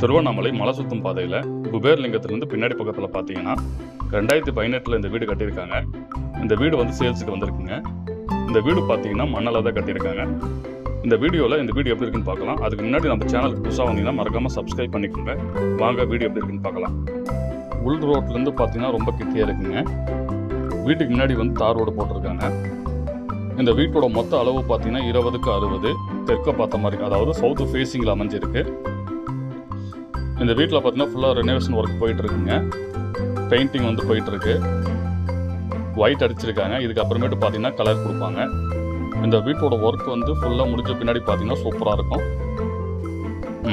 திருவண்ணாமலை மலை சுத்தும் பாதையில் குபேர்லிங்கத்துலேருந்து பின்னாடி பக்கத்தில் பார்த்தீங்கன்னா ரெண்டாயிரத்தி பதினெட்டில் இந்த வீடு கட்டியிருக்காங்க. இந்த வீடு வந்து சேல்ஸுக்கு வந்திருக்குங்க. இந்த வீடு பார்த்தீங்கன்னா மண்ணால் தான் கட்டியிருக்காங்க. இந்த வீடியோவில் இந்த வீடு எப்படி இருக்குன்னு பார்க்கலாம். அதுக்கு முன்னாடி நம்ம சேனலுக்கு புதுசாக வந்தீங்கன்னா மறக்காமல் சப்ஸ்கிரைப் பண்ணிக்கோங்க. வாங்க வீடியோ எப்படி இருக்குன்னு பார்க்கலாம். உள் ரோட்லேருந்து பார்த்தீங்கன்னா ரொம்ப கிட்டியாக இருக்குங்க. வீட்டுக்கு முன்னாடி வந்து தார் ரோடு போட்டிருக்காங்க. இந்த வீட்டோட மொத்த அளவு பார்த்தீங்கன்னா இருபதுக்கு அறுபது தெற்க பார்த்த மாதிரி அதாவது சவுத்து ஃபேஸிங்கில் அமைஞ்சிருக்கு. இந்த வீட்டில் பார்த்தீங்கன்னா ஃபுல்லாக ரெனோவேஷன் ஒர்க் போயிட்டுருக்குங்க. பெயிண்டிங் வந்து போயிட்டுருக்கு. ஒயிட் அடிச்சிருக்காங்க. இதுக்கப்புறமேட்டு பார்த்தீங்கன்னா கலர் கொடுப்பாங்க. இந்த வீட்டோட ஒர்க் வந்து ஃபுல்லாக முடிஞ்ச பின்னாடி பார்த்தீங்கன்னா சூப்பராக இருக்கும்.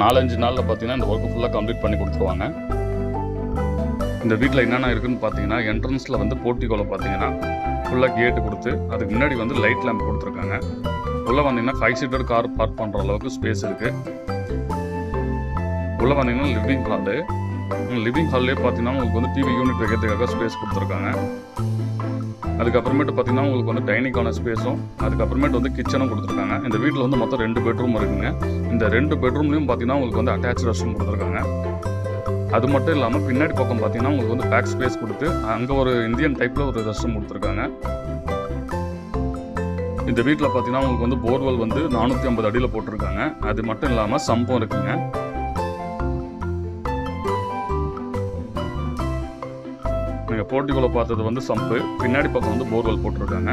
நாலஞ்சு நாளில் பார்த்தீங்கன்னா இந்த ஒர்க்கு ஃபுல்லாக கம்ப்ளீட் பண்ணி கொடுத்துருவாங்க. இந்த வீட்டில் என்னென்ன இருக்குன்னு பார்த்தீங்கன்னா என்ட்ரன்ஸில் வந்து போர்ட்டிகோவில் பார்த்தீங்கன்னா ஃபுல்லாக கேட்டு கொடுத்து அதுக்கு முன்னாடி வந்து லைட் லேம்ப் கொடுத்துருக்காங்க. உள்ளே வந்தீங்கன்னா ஃபைவ் சீட்டர் கார் பார்க் பண்ணுற அளவுக்கு ஸ்பேஸ் இருக்குது உள்ளே வந்தீங்கன்னா லிவிங் ஹாலு லிவிங் ஹால்லே பார்த்தீங்கன்னா உங்களுக்கு வந்து டிவி யூனிட் வைக்கிறதுக்காக ஸ்பேஸ் கொடுத்துருக்காங்க. அதுக்கப்புறமேட்டு பார்த்தீங்கன்னா உங்களுக்கு வந்து டைனிங்கான ஸ்பேஸும் அதுக்கப்புறமேட்டு வந்து கிச்சனும் கொடுத்துருக்காங்க. இந்த வீட்டில் வந்து மொத்தம் ரெண்டு பெட்ரூம் இருக்குங்க. இந்த ரெண்டு பெட்ரூம்லையும் பார்த்தீங்கன்னா உங்களுக்கு வந்து அட்டாச் ரெஸ்ட்ரூம் கொடுத்துருக்காங்க. அது மட்டும் இல்லாமல் பின்னாடி பக்கம் பார்த்தீங்கன்னா உங்களுக்கு வந்து பேக் ஸ்பேஸ் கொடுத்து அங்கே ஒரு இந்தியன் டைப்பில் ஒரு ரெஸ்ட்ரூம் கொடுத்துருக்காங்க. இந்த வீட்டில் பார்த்தீங்கன்னா உங்களுக்கு வந்து போர்வெல் வந்து நானூற்றி ஐம்பது அடியில் போட்டிருக்காங்க. அது மட்டும் இல்லாமல் சம்பம் இருக்குங்க. நீங்கள் போட்டிக்குள்ளே பார்த்தது வந்து சம்பு. பின்னாடி பக்கம் வந்து போர்வெல் போட்டிருக்காங்க.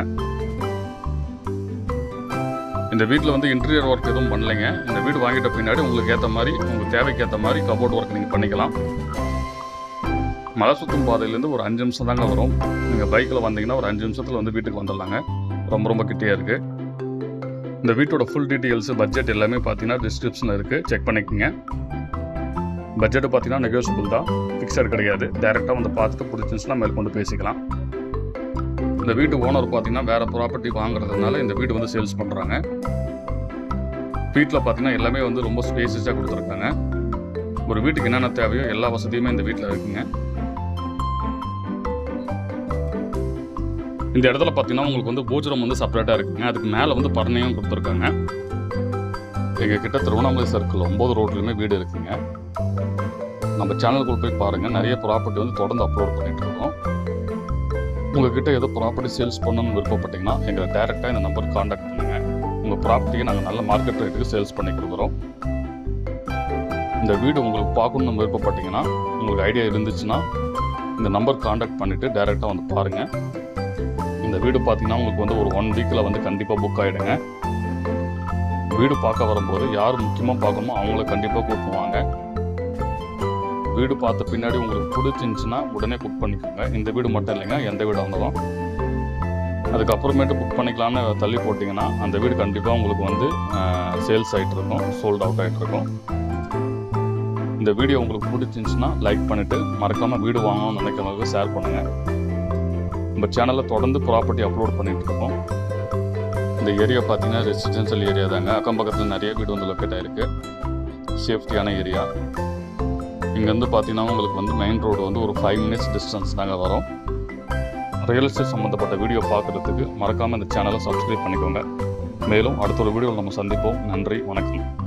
இந்த வீட்டில் வந்து இன்டீரியர் ஒர்க் எதுவும் பண்ணலைங்க. இந்த வீடு வாங்கிட்ட பின்னாடி உங்களுக்கு ஏற்ற மாதிரி உங்களுக்கு தேவைக்கு ஏற்ற மாதிரி கபோர்ட் ஒர்க் நீங்கள் பண்ணிக்கலாம். மலை சுத்தும் பாதையிலேருந்து ஒரு அஞ்சு நிமிஷம் தாங்க வரும். நீங்கள் பைக்கில் வந்தீங்கன்னா ஒரு அஞ்சு நிமிஷத்தில் வந்து வீட்டுக்கு வந்துடலாங்க. ரொம்ப ரொம்ப கிட்டேயே இருக்குது இந்த வீட்டோட ஃபுல் டீட்டெயில்ஸு பட்ஜெட் எல்லாமே பார்த்தீங்கன்னா டிஸ்கிரிப்ஷனில் இருக்குது செக் பண்ணிக்கோங்க. பட்ஜெட்டு பார்த்தீங்கன்னா நெகோசியபிள் தான். ஃபிக்ஸட் கிடையாது. டேரெக்டாக வந்து பார்த்துட்டு பிடிச்சிருந்துச்சுன்னா மேற்கொண்டு பேசிக்கலாம். இந்த வீட்டு ஓனர் பார்த்தீங்கன்னா வேறு ப்ராப்பர்ட்டி வாங்குறதுனால இந்த வீடு வந்து சேல்ஸ் பண்ணுறாங்க வீட்டில் பார்த்தீங்கன்னா எல்லாமே வந்து ரொம்ப ஸ்பேசியஸாக கொடுத்துருக்காங்க. ஒரு வீட்டுக்கு என்னென்ன தேவையோ எல்லா வசதியுமே இந்த வீட்டில் இருக்குங்க. இந்த இடத்துல பார்த்தீங்கன்னா உங்களுக்கு வந்து பூஜரம் வந்து செப்பரேட்டாக இருக்குங்க. அதுக்கு மேலே வந்து படனையும் கொடுத்துருக்காங்க. எங்கள் கிட்ட திருவண்ணாமலை சர்க்கிள் ஒம்பது ரோட்லையுமே வீடு இருக்குங்க. நம்ம சேனலுக்குள் போய் பாருங்கள் நிறைய ப்ராப்பர்ட்டி வந்து தொடர்ந்து அப்லோட் பண்ணிகிட்டு இருக்கோம். உங்ககிட்ட ஏதோ ப்ராப்பர்ட்டி சேல்ஸ் பண்ணணும்னு விருப்பப்பட்டீங்கன்னா எங்களை டேரெக்டாக இந்த நம்பருக்கு காண்டாக்ட் பண்ணுங்கள் உங்கள் ப்ராப்பர்ட்டியை நாங்கள் நல்ல மார்க்கெட் ரேட்டுக்கு சேல்ஸ் பண்ணி கொடுக்குறோம். இந்த வீடு உங்களுக்கு பார்க்கணும்னு விருப்பப்பட்டீங்கன்னா உங்களுக்கு ஐடியா இருந்துச்சுன்னா இந்த நம்பர் காண்டாக்ட் பண்ணிவிட்டு டேரெக்டாக வந்து பாருங்கள் இந்த வீடு பார்த்தீங்கன்னா உங்களுக்கு வந்து ஒரு ஒன் வீக்கில் வந்து கண்டிப்பாக புக் ஆகிடுங்க வீடு பார்க்க வரும்போது யார் முக்கியமாக பார்க்கணுமோ அவங்கள கண்டிப்பாக கூப்பிடுவாங்க. வீடு பார்த்த பின்னாடி உங்களுக்கு பிடிச்சிருந்துச்சுன்னா உடனே புக் பண்ணிக்கோங்க. இந்த வீடு மட்டும் இல்லைங்க எந்த வீடாக இருந்தாலும். அதுக்கப்புறமேட்டு புக் பண்ணிக்கலாம்னு தள்ளி போட்டிங்கன்னா அந்த வீடு கண்டிப்பாக உங்களுக்கு வந்து சேல்ஸ் ஆகிட்டு இருக்கும் சோல்ட் அவுட் ஆகிட்டு இருக்கும். இந்த வீடியோ உங்களுக்கு பிடிச்சிருந்துச்சுன்னா லைக் பண்ணிவிட்டு மறக்காமல் வீடு வாங்கணும்னு நினைக்கிறவங்களுக்கு ஷேர் பண்ணுங்கள் நம்ம சேனலில் தொடர்ந்து ப்ராப்பர்ட்டி அப்லோட் பண்ணிகிட்டு இருக்கோம். இந்த ஏரியா பார்த்தீங்கன்னா ரெசிடென்ஷியல் ஏரியா தாங்க. அக்கம் பக்கத்தில் நிறைய வீடு வந்து லொக்கேட் ஆகிருக்கு சேஃப்டியான ஏரியா இங்கேருந்து பார்த்தீங்கன்னா உங்களுக்கு வந்து மெயின் ரோடு வந்து ஒரு ஃபைவ் மினிட்ஸ் டிஸ்டன்ஸ் நாங்கள் வரோம். ரியல் எஸ்டேட் சம்மந்தப்பட்ட வீடியோ பார்க்குறதுக்கு மறக்காமல் இந்த சேனலை சப்ஸ்கிரைப் பண்ணிக்கோங்க. மேலும் அடுத்த ஒரு வீடியோவில் நம்ம சந்திப்போம். நன்றி வணக்கம்.